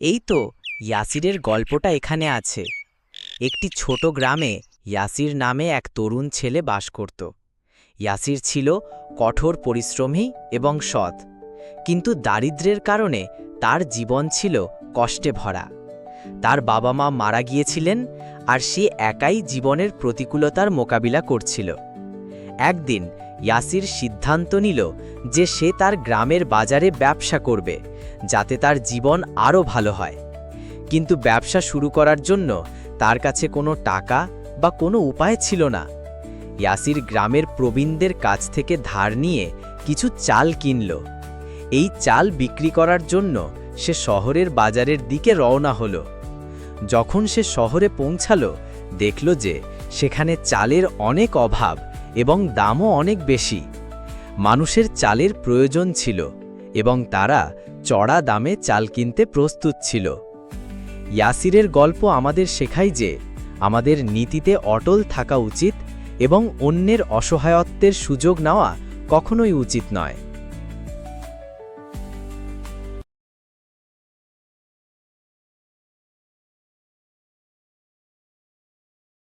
এই তো ইয়াসিরের গল্পটা এখানে আছে। একটি ছোট গ্রামে ইয়াসির নামে এক তরুণ ছেলে বাস করত। ইয়াসির ছিল কঠোর পরিশ্রমী এবং সৎ, কিন্তু দারিদ্র্যের কারণে তার জীবন ছিল কষ্টে ভরা। তার বাবা মা মারা গিয়েছিলেন আর সে একাই জীবনের প্রতিকূলতার মোকাবিলা করছিল। একদিন ইয়াসির সিদ্ধান্ত নিল যে সে তার গ্রামের বাজারে ব্যবসা করবে, যাতে তার জীবন আরও ভালো হয়। কিন্তু ব্যবসা শুরু করার জন্য তার কাছে কোনো টাকা বা কোনো উপায় ছিল না। ইয়াসির গ্রামের প্রবীণদের কাছ থেকে ধার নিয়ে কিছু চাল কিনল। এই চাল বিক্রি করার জন্য সে শহরের বাজারের দিকে রওনা হলো। যখন সে শহরে পৌঁছালো, দেখল যে সেখানে চালের অনেক অভাব। এবং দামও অনেক বেশি। মানুষের চালের প্রয়োজন ছিল এবং তারা চড়া দামে চাল কিনতে প্রস্তুত ছিল। ইয়াসিরের গল্প আমাদের শেখায় যে, আমাদের নীতিতে অটল থাকা উচিত এবং অন্যের অসহায়ত্বের সুযোগ নেওয়া কখনোই উচিত নয়।